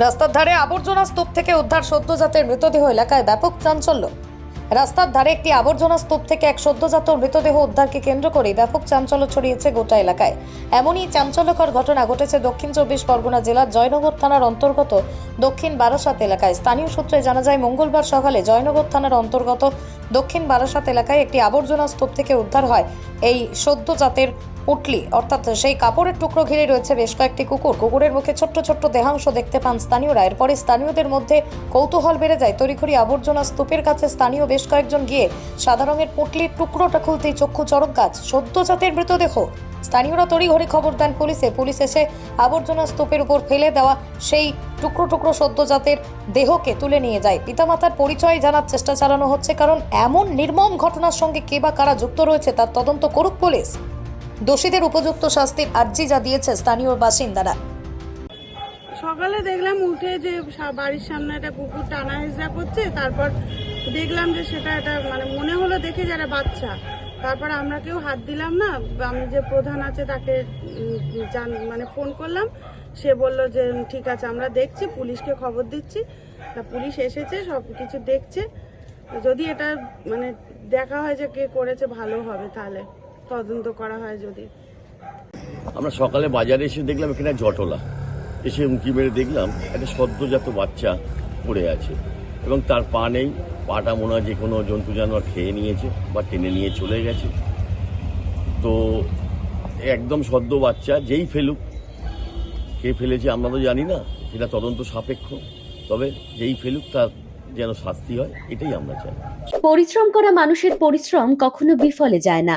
রাস্তার ধারে আবর্জনা স্তূপ থেকে উদ্ধার সদ্যজাতের মৃতদেহ এলাকায় ব্যাপক চাঞ্চল্য। রাস্তার ধারে একটি আবর্জনা স্তূপ থেকে এক সদ্যজাত মৃতদেহ উদ্ধারকে কেন্দ্র করে ব্যাপক চাঞ্চল্য ছড়িয়েছে গোটা এলাকায়। এমনই চাঞ্চল্যকর ঘটনা ঘটেছে দক্ষিণ চব্বিশ পরগনা জেলার জয়নগর থানার অন্তর্গত দক্ষিণ বারাসাত এলাকায়। স্থানীয় সূত্রে জানা যায়, মঙ্গলবার সকালে জয়নগর থানার অন্তর্গত দক্ষিণ বারাসাত এলাকায় একটি আবর্জনা স্তূপ থেকে উদ্ধার হয় এই সদ্যজাতের পুটলি অর্থাৎ সেই কাপড়ের টুকরো ঘিরে রয়েছে বেশ কয়েকটি কুকুর। কুকুরের মুখে ছোট্ট ছোট্ট দেহাংশ দেখতে পান স্থানীয়রা। এরপরে স্থানীয়দের মধ্যে কৌতূহল বেড়ে যায়। তড়িঘড়ি আবর্জনা স্তূপের কাছে স্থানীয় বেশ কয়েকজন গিয়ে সাদা রঙের পুটলির টুকরোটা খুলতেই চক্ষু চরক গাছ সদ্যজাতের মৃতদেহ। স্থানীয়রা তড়িঘড়ি খবর দেন পুলিশে। পুলিশ এসে আবর্জনা স্তূপের উপর ফেলে দেওয়া সেই টুকরো টুকরো সদ্যজাতের দেহকে তুলে নিয়ে যায়। পিতামাতার পরিচয় জানার চেষ্টা চালানো হচ্ছে, কারণ এমন নির্মম ঘটনার সঙ্গে কে বা কারা যুক্ত রয়েছে তার তদন্ত করুক পুলিশ। দোষীদের উপযুক্ত শাস্তির আর্জি যা দিয়েছে স্থানীয় বাসিন্দারা। সকালে দেখলাম উঠে যে বাড়ির সামনে একটা কুকুর টানা হেজরা করছে, তারপর দেখলাম যে সেটা একটা মানে মনে হলো দেখে যারা বাচ্চা। তারপর আমরা কেউ হাত দিলাম না, আমি যে প্রধান আছে তাকে মানে ফোন করলাম। সে বলল যে, ঠিক আছে, আমরা দেখছি, পুলিশকে খবর দিচ্ছি। তা পুলিশ এসেছে, সব কিছু দেখছে। যদি এটা মানে দেখা হয় যে কে করেছে, ভালো হবে তাহলে। তদন্ত করা হয় যদি। আমরা সকালে বাজারে এসে দেখলাম এখানে জটলা। এসে উঁকি মেরে দেখলাম একটা সদ্যজাত বাচ্চা পড়ে আছে এবং তার পা নেই। পাটা মনে যে কোনো জন্তু জানোয়ার খেয়ে নিয়েছে বা টেনে নিয়ে চলে গেছে। তো একদম সদ্য বাচ্চা যেই ফেলুক কে ফেলেছে আমরা তো জানি না। এটা তদন্ত সাপেক্ষ। তবে যেই ফেলুক তার যেন শাস্তি হয় এটাই আমরা চাই। পরিশ্রম করা মানুষের পরিশ্রম কখনো বিফলে যায় না।